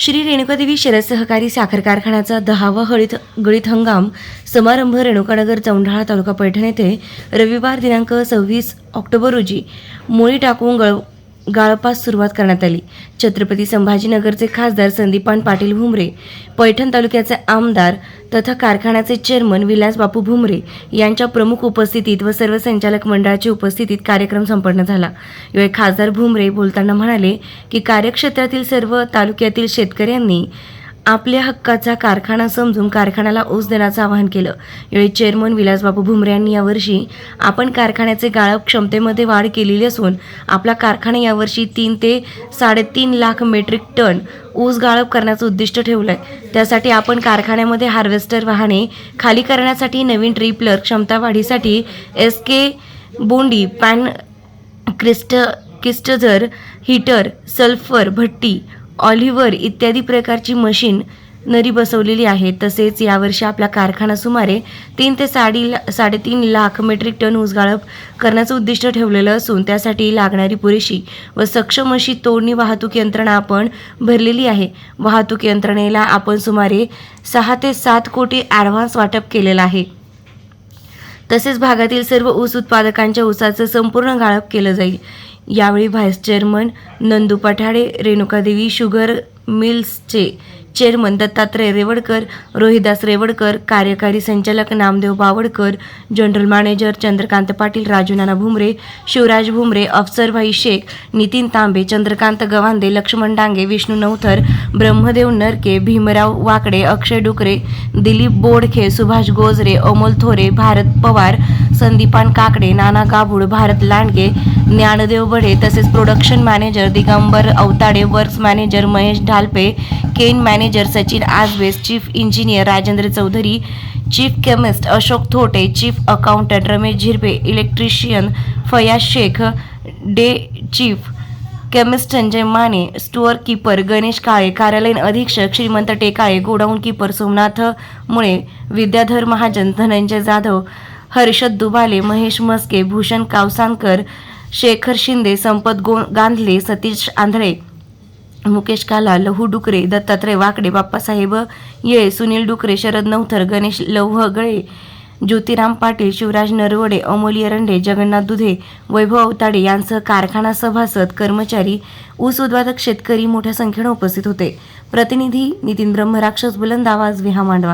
श्री रेणुकादेवी शरद सहकारी साखर कारखान्याचा दहावा हळीत गळीत हंगाम समारंभ रेणुकानगर चौंढाळा तालुका पैठण येथे रविवार दिनांक सव्वीस ऑक्टोबर रोजी मोळी टाकून गळ गाळपास सुरुवात करण्यात आली. छत्रपती संभाजीनगरचे खासदार संदीपान पाटील भुमरे पैठण तालुक्याचे आमदार तथा कारखान्याचे चेअरमन विलास बापू भुमरे यांच्या प्रमुख उपस्थितीत व सर्व संचालक मंडळाच्या उपस्थितीत कार्यक्रम संपन्न झाला. यावेळी खासदार भुमरे बोलताना म्हणाले की कार्यक्षेत्रातील सर्व तालुक्यातील शेतकऱ्यांनी आपल्या हक्काचा कारखाना समजून कारखान्याला ऊस देण्याचं आवाहन केलं. यावेळी चेअरमन विलासबाबू भुमरे यांनी यावर्षी आपण कारखान्याचे गाळप क्षमतेमध्ये वाढ केलेली असून आपला कारखाना यावर्षी तीन ते साडेतीन लाख मेट्रिक टन ऊस गाळप करण्याचं उद्दिष्ट ठेवलं आहे त्यासाठी आपण कारखान्यामध्ये हार्वेस्टर वाहने खाली करण्यासाठी नवीन ट्रिपलर क्षमता वाढीसाठी एस के बोंडी पॅन क्रिस्ट क्रिस्टझर हीटर सल्फर भट्टी ऑलिव्हर इत्यादी प्रकारची मशीन नरी बसवलेली आहे. तसेच यावर्षी आपला कारखाना सुमारे तीन ते साडी साडेतीन लाख मेट्रिक टन ऊस गाळप करण्याचं उद्दिष्ट ठेवलेलं असून त्यासाठी लागणारी पुरेशी व सक्षम अशी तोडणी वाहतूक यंत्रणा आपण भरलेली आहे. वाहतूक यंत्रणेला आपण सुमारे सहा ते सात कोटी ॲडव्हान्स वाटप केलेलं आहे. तसेच भागातील सर्व ऊस उत्पादकांच्या ऊसाचं संपूर्ण गाळप केलं जाईल. यावेळी vice chairman Nandu Pathade Renukadevi sugar मिल्सचे chairman Dattatray Revadkar Rohidas Revadkar कार्यकारी संचालक नामदेव बावडकर जनरल मॅनेजर चंद्रकांत पाटील राजू नाना भुमरे शिवराज भुमरे अफसरभाई शेख नितीन तांबे चंद्रकांत गवांदे लक्ष्मण डांगे विष्णू नवथर ब्रह्मदेव नरके भीमराव वाकडे अक्षय डुकरे दिलीप बोडखे सुभाष गोजरे अमोल थोरे भारत पवार संदीपान काकडे नाना गाभुड भारत लांडगे ज्ञानदेव बढे तसेच production manager Digambar Awtade works manager Mahesh Dhalpe cane manager Sachin Ajbes chief engineer Rajendra Chaudhari chief chemist Ashok Thote chief accountant Ramesh Zirpe electrician Fayaz Shaikh day chief chemist Sanjay Mane store keeper Ganesh Kale कार्यालयीन अधीक्षक श्रीमंत Tekale godown keeper Somnath मुळे विद्याधर महाजन धनंजय जाधव हर्षद दुबाले महेश मस्के भूषण कावसानकर शेखर शिंदे संपत गो गांधले सतीश आंधळे मुकेश काला लहू डुकरे दत्तात्रय वाकडे बाप्पासाहेब येळे सुनील डुकरे शरद नवथर गणेश लवहगळे ज्योतिराम पाटील शिवराज नरवडे अमोली रंडे जगन्नाथ दुधे वैभव अवताडे यांसह कारखाना सभासद कर्मचारी ऊस उत्पादक शेतकरी मोठ्या संख्येनं उपस्थित होते. प्रतिनिधी नितीन ब्रह्मराक्षस बुलंद आवाज विहा मांडवा